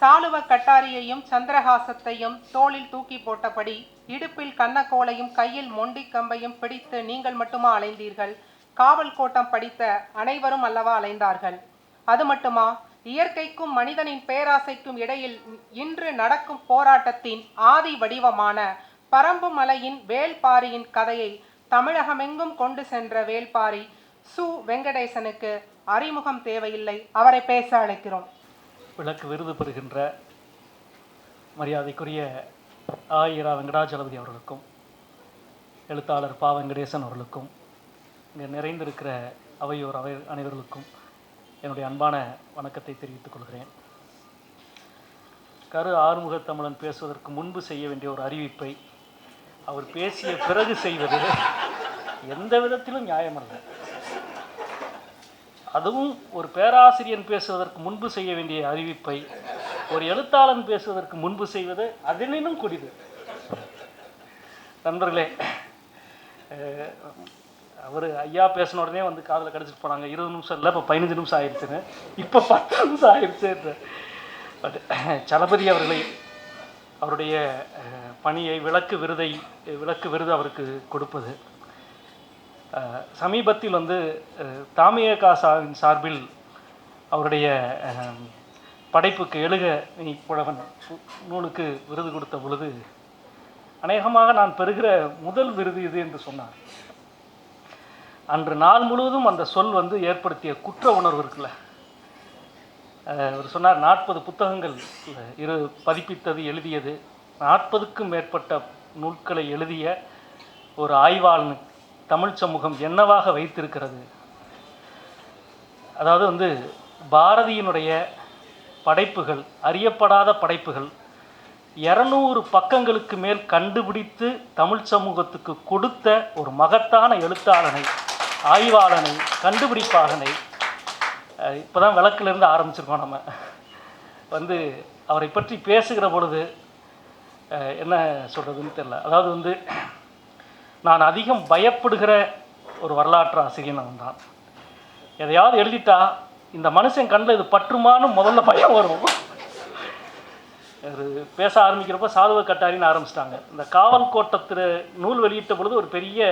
சாலுவ கட்டாரியையும் சந்திரஹாசத்தையும் தோளில் தூக்கி போட்டபடி இடுப்பில் கன்னக்கோலையும் கையில் மொண்டிக் கம்பையும் பிடித்து நீங்கள் மட்டுமா அலைந்தீர்கள்? காவல் கோட்டம் படித்த அனைவரும் அல்லவா அலைந்தார்கள்? அது மட்டுமா? இயற்கைக்கும் மனிதனின் பேராசைக்கும் இடையில் இன்று நடக்கும் போராட்டத்தின் ஆதி வடிவமான பரம்பு மலையின் வேல்பாரியின் கதையை தமிழகமெங்கும் கொண்டு சென்ற வேல்பாரி சு. வெங்கடேசனுக்கு அறிமுகம் தேவையில்லை. அவரை பேச அழைக்கிறோம். விளக்கு விருது பெறுகின்ற மரியாதைக்குரிய ஆயிரா வெங்கடாச்சலபதி அவர்களுக்கும் எழுத்தாளர் பா வெங்கடேசன் அவர்களுக்கும் இங்கே நிறைந்திருக்கிற அவையோர் அவை அனைவர்களுக்கும் என்னுடைய அன்பான வணக்கத்தை தெரிவித்துக் கொள்கிறேன். கரு ஆறுமுகத்தமிழன் பேசுவதற்கு முன்பு செய்ய வேண்டிய ஒரு அறிவிப்பை அவர் பேசிய பிறகு செய்வது எந்த விதத்திலும் நியாயமல்ல. அதுவும் ஒரு பேராசிரியன் பேசுவதற்கு முன்பு செய்ய வேண்டிய அறிவிப்பை ஒரு எழுத்தாளன் பேசுவதற்கு முன்பு செய்வது அதனினும் குடிது. நண்பர்களே அவர் ஐயா பேசின உடனே வந்து காதில் கிடச்சிட்டு போனாங்க. இருபது நிமிஷம் இல்லை இப்போ பதினஞ்சு நிமிஷம் ஆயிடுச்சுன்னு இப்போ பத்து நிமிஷம் ஆயிடுச்சு பட் சலபதி அவர்களை அவருடைய பணியை விளக்கு விருதை விளக்கு விருது அவருக்கு கொடுப்பது. சமீபத்தில் வந்து அஹ், தாமியகா சாவின் சார்பில் அவருடைய படைப்புக்கு எழுக நீ புலவன் நூலுக்கு விருது கொடுத்த பொழுது அநேகமாக நான் பெறுகிற முதல் விருது இது என்று சொன்னார். அன்று நாள் முழுவதும் அந்த சொல் வந்து ஏற்படுத்திய குற்ற உணர்வு இருக்குல்ல. அவர் சொன்னார் நாற்பது புத்தகங்கள் இரு பதிப்பித்தது எழுதியது நாற்பதுக்கும் மேற்பட்ட நூல்களை எழுதிய ஒரு ஆய்வாளனுக்கு தமிழ் சமூகம் என்னவாக வைத்திருக்கிறது? அதாவது வந்து பாரதியினுடைய படைப்புகள் அறியப்படாத படைப்புகள் இரநூறு பக்கங்களுக்கு மேல் கண்டுபிடித்து தமிழ் சமூகத்துக்கு கொடுத்த ஒரு மகத்தான எழுத்தாளனை ஆய்வாளனை கண்டுபிடிப்பாளனை இப்போ தான் விளக்குலேருந்து ஆரம்பிச்சிருக்கோம் நம்ம. வந்து அவரை பற்றி பேசுகிற பொழுது என்ன சொல்கிறதுன்னு தெரில அதாவது வந்து நான் அதிகம் பயப்படுகிற ஒரு வரலாற்று ஆசிரியன் தான். எதையாவது எழுதிட்டா இந்த மனுஷன் கண்ணில் இது பற்றுமான்னு முதல்ல பயம் வரும். ஒரு பேச ஆரம்பிக்கிறப்ப சாதுவ கட்டாரின்னு ஆரம்பிச்சிட்டாங்க. இந்த காவல் கோட்டத்தில் நூல் வெளியிட்ட பொழுது ஒரு பெரிய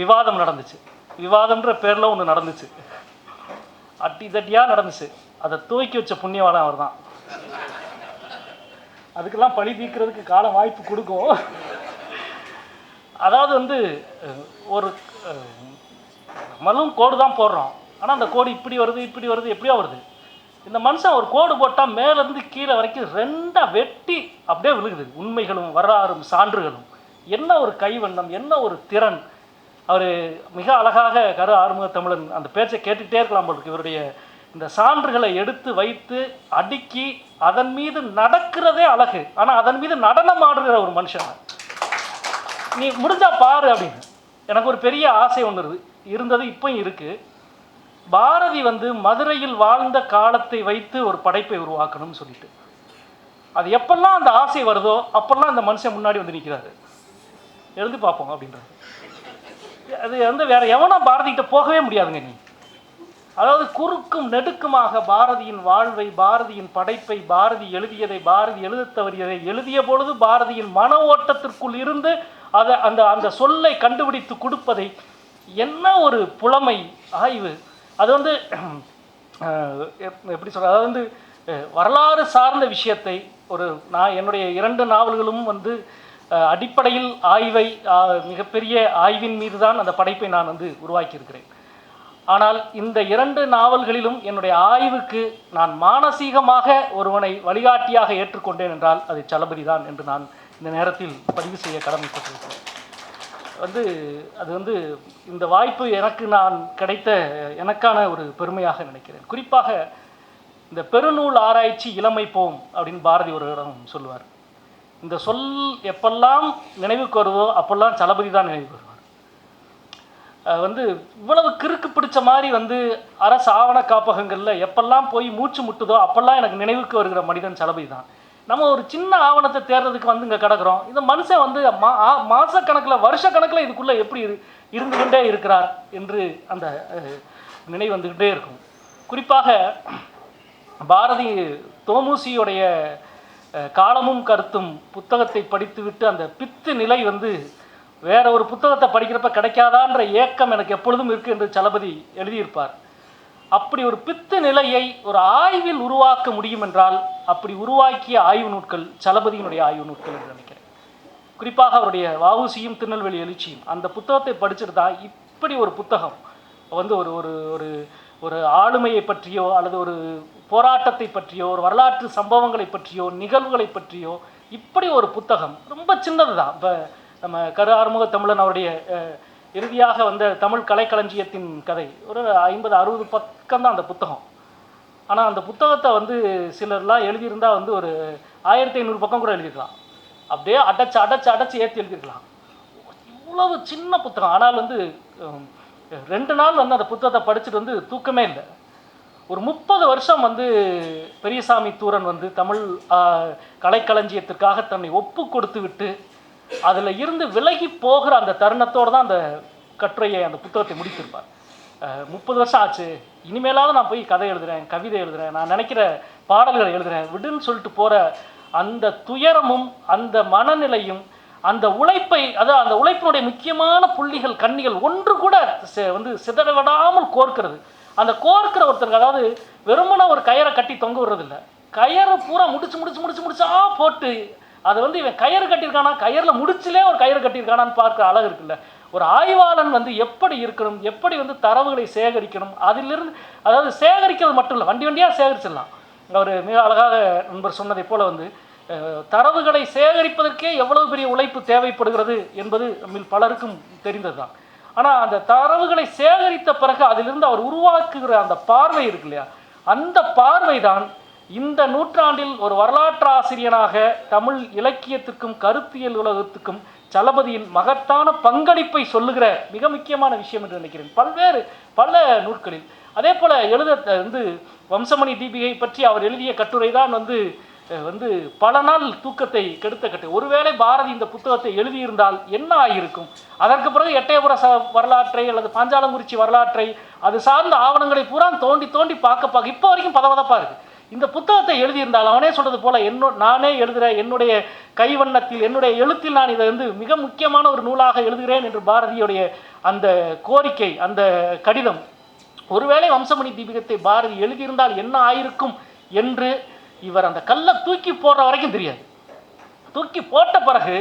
விவாதம் நடந்துச்சு. விவாதம்ன்ற பேரில் ஒன்று நடந்துச்சு. அட்டி தட்டியாக நடந்துச்சு. அதை தூக்கி வச்ச புண்ணியவாளன் அவர் தான் அதுக்கெல்லாம் பழி தீர்க்கிறதுக்கு காலம் வாய்ப்பு கொடுக்கும். அதாவது வந்து ஒரு மலும் நம்மளும் கோடு தான் போடுறோம். ஆனால் அந்த கோடு இப்படி வருது இப்படி வருது எப்படியோ வருது. இந்த மனுஷன் ஒரு கோடு போட்டால் மேலேருந்து கீழே வரைக்கும் ரெண்டாக வெட்டி அப்படியே விழுகுது. உண்மைகளும் வரலாறும் சான்றுகளும். என்ன ஒரு கைவண்ணம் என்ன ஒரு திறன். அவர் மிக அழகாக கரு ஆறுமுக தமிழன் அந்த பேச்சை கேட்டுகிட்டே இருக்கலாம் போல இவருடைய இந்த சான்றுகளை எடுத்து வைத்து அடுக்கி அதன் மீது நடக்கிறதே அழகு. ஆனால் அதன் மீது நடனம் ஆடுகிற ஒரு மனுஷன் நீ முடிஞ்சா பாரு அப்படின்னு. எனக்கு ஒரு பெரிய ஆசை ஒன்று இருந்தது இப்போயும் இருக்கு. பாரதி வந்து மதுரையில் வாழ்ந்த காலத்தை வைத்து ஒரு படைப்பை உருவாக்கணும்னு சொல்லிட்டு. அது எப்பெல்லாம் அந்த ஆசை வருதோ அப்பெல்லாம் அந்த மனுஷன் முன்னாடி வந்து நிற்கிறாரு எழுதி பார்ப்போம் அப்படின்றது அது வந்து வேற எவனோ பாரதிகிட்ட போகவே முடியாதுங்க நீ. அதாவது குறுக்கும் நெடுக்குமாக பாரதியின் வாழ்வை பாரதியின் படைப்பை பாரதி எழுதியதை பாரதி எழுத தவறியதை எழுதிய பொழுது பாரதியின் மன ஓட்டத்திற்குள் இருந்து அதை அந்த அந்த சொல்லை கண்டுபிடித்து கொடுப்பதை என்ன ஒரு புலமை ஆய்வு. அது வந்து எப்- எப்படி சொல்ற அதாவது வந்து வரலாறு சார்ந்த விஷயத்தை ஒரு நான் என்னுடைய இரண்டு நாவல்களும் வந்து அடிப்படையில் ஆய்வை மிகப்பெரிய ஆய்வின் மீது தான் அந்த படைப்பை நான் வந்து உருவாக்கியிருக்கிறேன். ஆனால் இந்த இரண்டு நாவல்களிலும் என்னுடைய ஆய்வுக்கு நான் மானசீகமாக ஒருவனை வழிகாட்டியாக ஏற்றுக்கொண்டேன் என்றால் அது சலபதி தான் என்று நான் இந்த நேரத்தில் பதிவு செய்ய கடமைப்பட்டிருக்கிறேன். வந்து அது வந்து இந்த வாய்ப்பு எனக்கு நான் கிடைத்த எனக்கான ஒரு பெருமையாக நினைக்கிறேன். குறிப்பாக இந்த பெருநூல் ஆராய்ச்சி இளமை போம் அப்படின்னு பாரதி ஒரு இடம் சொல்லுவார். இந்த சொல் எப்பெல்லாம் நினைவுக்கு வருதோ அப்பெல்லாம் சலபதி தான் நினைவுக்கு வருவார். வந்து இவ்வளவு கிறுக்கு பிடிச்ச மாதிரி வந்து அரசு ஆவண காப்பகங்களில் எப்பெல்லாம் போய் மூச்சு முட்டுதோ அப்பெல்லாம் எனக்கு நினைவுக்கு வருகிற மனிதன் சலபதி தான். நம்ம ஒரு சின்ன ஆவணத்தை தேடுறதுக்கு வந்து இங்கே கிடக்கிறோம். இந்த மனுஷன் வந்து மா மாதக்கணக்கில் வருஷக்கணக்கில் இதுக்குள்ளே எப்படி இரு இருந்து கொண்டே இருக்கிறார் என்று அந்த நினைவு வந்துக்கிட்டே இருக்கும். குறிப்பாக பாரதி தோமுசியுடைய காலமும் கருத்தும் புத்தகத்தை படித்துவிட்டு அந்த பித்து நிலை வந்து வேற ஒரு புத்தகத்தை படிக்கிறப்ப கிடைக்காதான்ற ஏக்கம் எனக்கு எப்பொழுதும் இருக்குது என்று சலபதி எழுதியிருப்பார். அப்படி ஒரு பித்து நிலையை ஒரு ஆய்வில் உருவாக்க முடியும் என்றால் அப்படி உருவாக்கிய ஆய்வு நூட்கள் சலபதியினுடைய ஆய்வு நூட்கள் என்று நினைக்கிறேன். குறிப்பாக அவருடைய வாவுசியும் திருநெல்வேலி எழுச்சியும் அந்த புத்தகத்தை படிச்சுட்டு தான் இப்படி ஒரு புத்தகம் வந்து ஒரு ஒரு ஒரு ஒரு ஆளுமையை பற்றியோ அல்லது ஒரு போராட்டத்தை பற்றியோ ஒரு வரலாற்று சம்பவங்களை பற்றியோ நிகழ்வுகளை பற்றியோ இப்படி ஒரு புத்தகம் ரொம்ப சின்னது தான் இப்போ நம்ம கரு ஆறுமுக தமிழன் அவருடைய இறுதியாக வந்த தமிழ் கலைக்களஞ்சியத்தின் கதை. ஒரு ஐம்பது அறுபது பக்கம் தான் அந்த புத்தகம். ஆனால் அந்த புத்தகத்தை வந்து சிலர்லாம் எழுதியிருந்தால் வந்து ஒரு ஆயிரத்தி ஐநூறு பக்கம் கூட எழுதியிருக்கலாம். அப்படியே அடைச்சு அடைச்சு அடைச்சு ஏற்றி எழுதியிருக்கலாம். இவ்வளவு சின்ன புத்தகம். ஆனால் வந்து ரெண்டு நாள் வந்து அந்த புத்தகத்தை படிச்சுட்டு வந்து தூக்கமே இல்லை. ஒரு முப்பது வருஷம் வந்து பெரியசாமி தூரன் வந்து தமிழ் கலைக்களஞ்சியத்திற்காக தன்னை ஒப்பு கொடுத்து விட்டு அதில் இருந்து விலகி போகிற அந்த தருணத்தோடு தான் அந்த கட்டுரையை அந்த புத்தகத்தை முடித்திருப்பார். முப்பது வருஷம் ஆச்சு. இனிமேலாவது நான் போய் கதை எழுதுகிறேன் கவிதை எழுதுகிறேன் நான் நினைக்கிற பாடல்களை எழுதுகிறேன் விடுன்னு சொல்லிட்டு போகிற அந்த துயரமும் அந்த மனநிலையும் அந்த உழைப்பை அதாவது அந்த உழைப்பினுடைய முக்கியமான புள்ளிகள் கண்ணிகள் ஒன்று கூட வந்து சிதறவிடாமல் கோர்க்கிறது. அந்த கோர்க்கிற ஒருத்தருக்கு அதாவது வெறுமனே ஒரு கயரை கட்டி தொங்க விடுறதில்ல. கயரை பூரா முடிச்சு முடிச்சு முடிச்சு முடிச்சா போட்டு அது வந்து இவன் கயிறு கட்டியிருக்கானா? கயிறில் முடிச்சிலே ஒரு கயிறு கட்டியிருக்கானான்னு பார்க்குற அழகு இருக்குல்ல. ஒரு ஆய்வாளன் வந்து எப்படி இருக்கணும்? எப்படி வந்து தரவுகளை சேகரிக்கணும்? அதிலிருந்து அதாவது சேகரிக்கிறது மட்டும் இல்லை வண்டி வண்டியாக சேகரிச்சிடலாம். அவர் மிக அழகாக நண்பர் சொன்னதை போல் வந்து தரவுகளை சேகரிப்பதற்கே எவ்வளவு பெரிய உழைப்பு தேவைப்படுகிறது என்பது நம்மில் பலருக்கும் தெரிந்தது தான் ஆனால் அந்த தரவுகளை சேகரித்த பிறகு அதிலிருந்து அவர் உருவாக்குகிற அந்த பார்வை இருக்கு இல்லையா? அந்த பார்வை தான் இந்த நூற்றாண்டில் ஒரு வரலாற்று ஆசிரியனாக தமிழ் இலக்கியத்திற்கும் கருத்தியல் உலகத்துக்கும் சலபதியின் மகத்தான பங்களிப்பை சொல்லுகிற மிக முக்கியமான விஷயம் என்று நினைக்கிறேன். பல்வேறு பல நூற்களில் அதே போல் எழுத வந்து வம்சமணி தீபிகை பற்றி அவர் எழுதிய கட்டுரை தான் வந்து வந்து பல நாள் தூக்கத்தை கெடுத்த கட்டு ஒருவேளை பாரதி இந்த புத்தகத்தை எழுதியிருந்தால் என்ன ஆகியிருக்கும்? அதற்கு பிறகு எட்டயபுர ச வரலாற்றை அல்லது பாஞ்சாலங்குறிச்சி வரலாற்றை அது சார்ந்த ஆவணங்களை பூரா தோண்டி தோண்டி பார்க்க பார்க்க இப்போ வரைக்கும் பதவதப்பாக இருக்குது இந்த புத்தகத்தை எழுதியிருந்தால் அவனே சொல்கிறது போல என்னோ நானே எழுதுகிற என்னுடைய கைவண்ணத்தில் என்னுடைய எழுத்தில் நான் இதை வந்து மிக முக்கியமான ஒரு நூலாக எழுதுகிறேன் என்று பாரதியுடைய அந்த கோரிக்கை அந்த கடிதம். ஒருவேளை வம்சமணி தீபிகத்தை பாரதி எழுதியிருந்தால் என்ன ஆயிருக்கும்? என்று இவர் அந்த கல்லை தூக்கி போடுற வரைக்கும் தெரியாது. தூக்கி போட்ட பிறகு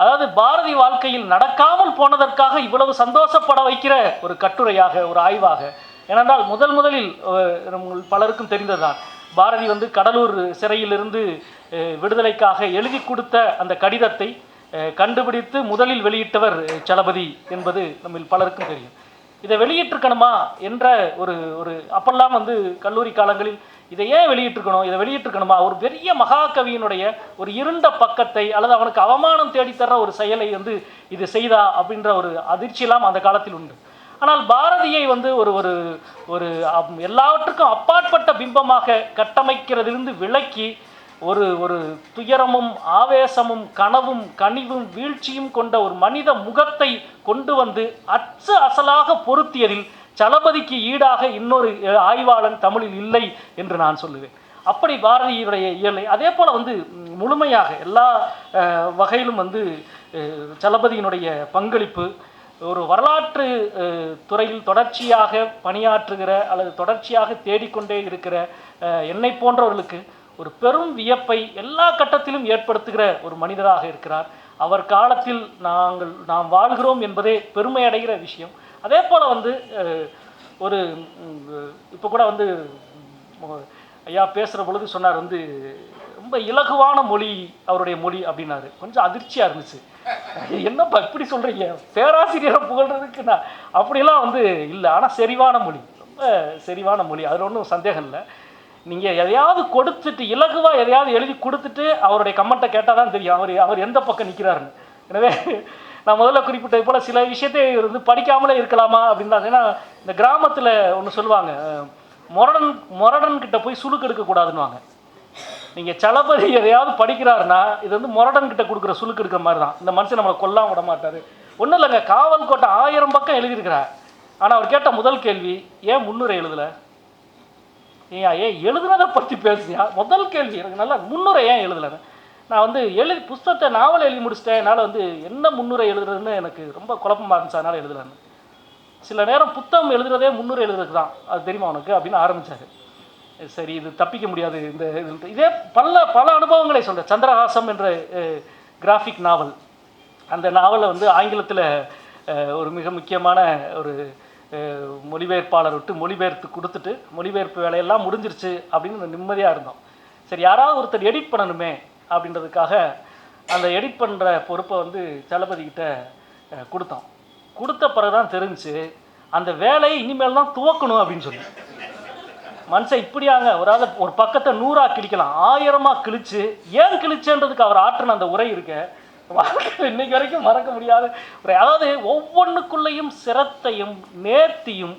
அதாவது பாரதி வாழ்க்கையில் நடக்காமல் போனதற்காக இவ்வளவு சந்தோஷப்பட வைக்கிற ஒரு கட்டுரையாக ஒரு ஆய்வாக ஏனென்றால் முதல் முதலில் பலருக்கும் தெரிந்ததுதான். பாரதி வந்து கடலூர் சிறையிலிருந்து விடுதலைக்காக எழுதி கொடுத்த அந்த கடிதத்தை கண்டுபிடித்து முதலில் வெளியிட்டவர் சலபதி என்பது நம்மில் பலருக்கும் தெரியும். இதை வெளியிட்டிருக்கணுமா என்ற ஒரு ஒரு அப்பெல்லாம் வந்து கல்லூரி காலங்களில் இதை ஏன் வெளியிட்டிருக்கணும் இதை வெளியிட்டிருக்கணுமா? ஒரு பெரிய மகாகவியினுடைய ஒரு இருண்ட பக்கத்தை அல்லது அவனுக்கு அவமானம் தேடித்தர ஒரு செயலை வந்து இது செய்தா அப்படின்ற ஒரு அதிர்ச்சியெல்லாம் அந்த காலத்தில் உண்டு. ஆனால் பாரதியை வந்து ஒரு ஒரு ஒரு எல்லாவற்றுக்கும் அப்பாற்பட்ட பிம்பமாக கட்டமைக்கிறதிலிருந்து விலக்கி ஒரு ஒரு துயரமும் ஆவேசமும் கனவும் கனிவும் வீழ்ச்சியும் கொண்ட ஒரு மனித முகத்தை கொண்டு வந்து அச்சு அசலாக பொருத்தியதில் சலபதிக்கு ஈடாக இன்னொரு ஆய்வாளன் தமிழில் இல்லை என்று நான் சொல்லுவேன். அப்படி பாரதியுடைய இயலை அதே போல் வந்து முழுமையாக எல்லா வகையிலும் வந்து சலபதியினுடைய பங்களிப்பு ஒரு வரலாற்று துறையில் தொடர்ச்சியாக பணியாற்றுகிற அல்லது தொடர்ச்சியாக தேடிக்கொண்டே இருக்கிற என்னை போன்றவர்களுக்கு ஒரு பெரும் வியப்பை எல்லா கட்டத்திலும் ஏற்படுத்துகிற ஒரு மனிதராக இருக்கிறார். அவர் காலத்தில் நாங்கள் நாம் வாழ்கிறோம் என்பதே பெருமை அடைகிற விஷயம். அதே போல் வந்து ஒரு இப்போ கூட வந்து ஐயா பேசுகிற பொழுது சொன்னார் வந்து ரொம்ப இலகுவான மொழி அவருடைய மொழி அப்படின்னாரு. கொஞ்சம் அதிர்ச்சியாக இருந்துச்சு. என்னப்பா இப்படி சொல்கிறீங்க பேராசிரியரை புகழ்றதுக்கு நான் அப்படிலாம் வந்து இல்லை. ஆனால் செறிவான மொழி. ரொம்ப செறிவான மொழி. அதில் ஒன்றும் சந்தேகம் இல்லை. நீங்கள் எதையாவது கொடுத்துட்டு இலகுவாக எதையாவது எழுதி கொடுத்துட்டு அவருடைய கமெண்ட்டை கேட்டால் தான் தெரியும். அவர் அவர் எந்த பக்கம் நிற்கிறாருன்னு. எனவே நான் முதல்ல குறிப்பிட்டது போல் சில விஷயத்தை இவர் வந்து படிக்காமலே இருக்கலாமா அப்படின்னு தான். ஏன்னா இந்த கிராமத்தில் ஒன்று சொல்லுவாங்க மொரடன் முரடன் கிட்ட போய் சுழுக்கு எடுக்கக்கூடாதுன்னுவாங்க. நீங்கள் சலபதி எதையாவது படிக்கிறாருன்னா இது வந்து முரடன்கிட்ட கொடுக்குற சுழுக்கு எடுக்கிற மாதிரி தான் இந்த மனுஷன் நம்மளை கொல்லாம விட மாட்டார். ஒன்றும் இல்லைங்க காவல் கோட்டை ஆயிரம் பக்கம் எழுதியிருக்கிறார். ஆனால் அவர் கேட்ட முதல் கேள்வி ஏன் முன்னுரை எழுதலை? ஏன் ஏன் எழுதுனதை பற்றி பேசுறியா? முதல் கேள்வி எனக்கு நல்லா முன்னுரை ஏன் எழுதலைன்னு நான் வந்து எழுதி புஸ்தகத்தை நாவல் எழுதி முடிச்சிட்டேன். என்னால் வந்து என்ன முன்னுரை எழுதுறதுன்னு எனக்கு ரொம்ப குழப்பமாக இருந்துச்சு அதனால் எழுதலைன்னு. சில நேரம் புத்தகம் எழுதுறதே முன்னுரை எழுதுறதுக்கு தான் அது தெரியுமா உனக்கு? அப்படின்னு ஆரம்பித்தார் சரி இது தப்பிக்க முடியாது. இந்த இது- இதே பல பல அனுபவங்களை சொல்கிறேன் சந்திரஹாசம் என்ற கிராஃபிக் நாவல் அந்த நாவலை வந்து ஆங்கிலத்தில் ஒரு மிக முக்கியமான ஒரு மொழிபெயர்ப்பாளர் விட்டு மொழிபெயர்த்து கொடுத்துட்டு மொழிபெயர்ப்பு வேலையெல்லாம் முடிஞ்சிருச்சு அப்படின்னு நிம்மதியாக இருந்தோம். சரி யாராவது ஒருத்தர் எடிட் பண்ணணுமே அப்படின்றதுக்காக அந்த எடிட் பண்ணுற பொறுப்பை வந்து தளபதிக்கிட்ட கொடுத்தோம். கொடுத்த பிறகு தான் தெரிஞ்சு அந்த வேலையை இனிமேல் தான் துவக்கணும் அப்படின்னு சொல்லி. மனுஷன் இப்படியாங்க ஒரு ஆள் ஒரு பக்கத்தை நூறா கிழிக்கலாம். ஆயிரமாக கிழிச்சு ஏன் கிழிச்சேன்றதுக்கு அவர் ஆற்றின அந்த உரை இருக்க? வாழ்க்கையில் இன்னைக்கு வரைக்கும் மறக்க முடியாத ஒரு அதாவது ஒவ்வொன்றுக்குள்ளேயும் சிரத்தையும் நேர்த்தியும்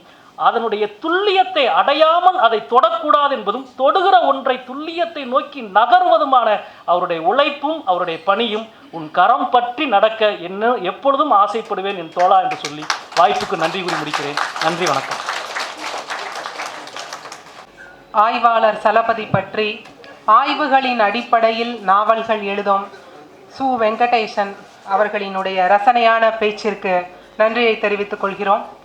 அதனுடைய துல்லியத்தை அடையாமல் அதை தொடக்கூடாது என்பதும் தொடுகிற ஒன்றை துல்லியத்தை நோக்கி நகர்வதுமான அவருடைய உழைப்பும் அவருடைய பணியும் உன் கரம் பற்றி நடக்க என்ன எப்பொழுதும் ஆசைப்படுவேன் என் தோழா என்று சொல்லி வாய்ப்புக்கு நன்றி கூறி முடிக்கிறேன். நன்றி வணக்கம். ஆய்வாளர் சலபதி பற்றி ஆய்வுகளின் அடிப்படையில் நாவல்கள் எழுதும். சு. வெங்கடேசன் அவர்களினுடைய ரசனையான பேச்சிற்கு நன்றியை தெரிவித்துக் கொள்கிறோம்.